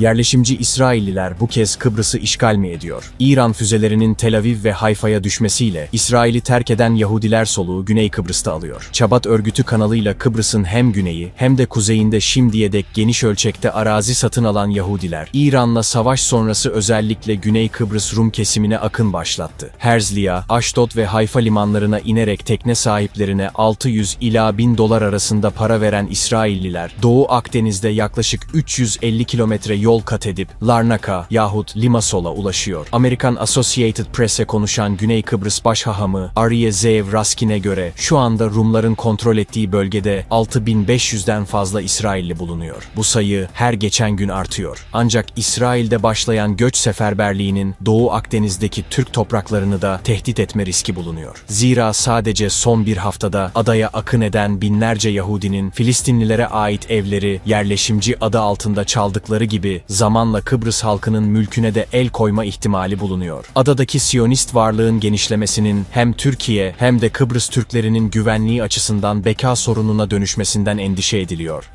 Yerleşimci İsrailliler bu kez Kıbrıs'ı işgal mi ediyor? İran füzelerinin Tel Aviv ve Hayfa'ya düşmesiyle İsrail'i terk eden Yahudiler soluğu Güney Kıbrıs'ta alıyor. Çabat örgütü kanalıyla Kıbrıs'ın hem güneyi hem de kuzeyinde şimdiye dek geniş ölçekte arazi satın alan Yahudiler, İran'la savaş sonrası özellikle Güney Kıbrıs Rum kesimine akın başlattı. Herzliya, Aşdod ve Hayfa limanlarına inerek tekne sahiplerine 600 ila 1000 dolar arasında para veren İsrailliler, Doğu Akdeniz'de yaklaşık 350 kilometre yol kat edip Larnaka yahut Limassol'a ulaşıyor. Amerikan Associated Press'e konuşan Güney Kıbrıs Başhahamı Ariye Zeev Raskin'e göre şu anda Rumların kontrol ettiği bölgede 6500'den fazla İsrailli bulunuyor. Bu sayı her geçen gün artıyor. Ancak İsrail'de başlayan göç seferberliğinin Doğu Akdeniz'deki Türk topraklarını da tehdit etme riski bulunuyor. Zira sadece son bir haftada adaya akın eden binlerce Yahudinin Filistinlilere ait evleri yerleşimci adı altında çaldıkları zamanla Kıbrıs halkının mülküne de el koyma ihtimali bulunuyor. Adadaki Siyonist varlığın genişlemesinin hem Türkiye hem de Kıbrıs Türklerinin güvenliği açısından beka sorununa dönüşmesinden endişe ediliyor.